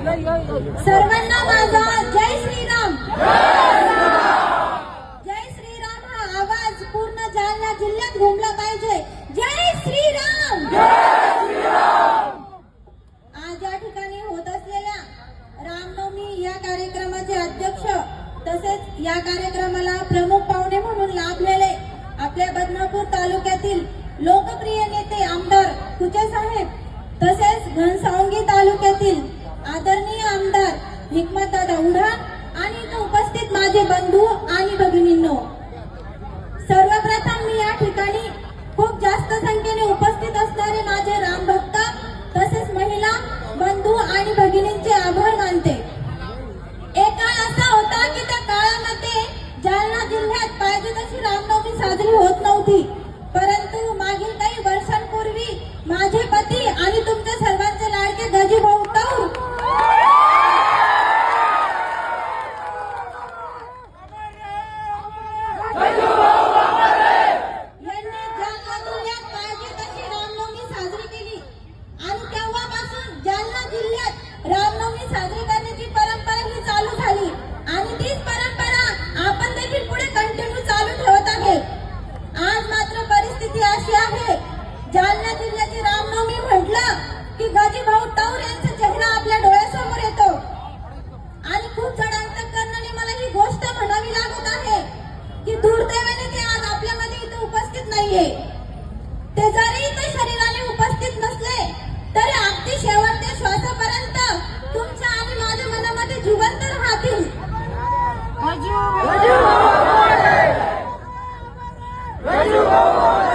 सर्वांना माझा जय श्रीराम. जय श्रीराम हा आवाज पूर्ण जालना जिल्ह्यात घुमला पाहिजे. जय श्रीराम. आज या ठिकाणी होत असलेल्या रामनवमी या कार्यक्रमाचे अध्यक्ष तसेच या कार्यक्रमाला प्रमुख पाहुणे म्हणून लाभलेले आपल्या बदनापूर तालुक्यातील लोकप्रिय नेते आमदार कुचे साहेब दादा उढान आणि इथं उपस्थित माझे बंधू आणि भगिनींनो सर्वप्रथम मी या ठिकाणी खूप जास्त संख्येने उपस्थित असणारे माझे राम भक्त तसेच महिला बंधू आणि भगिनींचे आभार मानते. एक काळ असा होता की त्या काळामध्ये जालना जिल्ह्यात पाहिजे तशी रामनवमी साजरी होत नव्हती. परंतु मागील काही वर्षांपूर्वी माझे Ajuda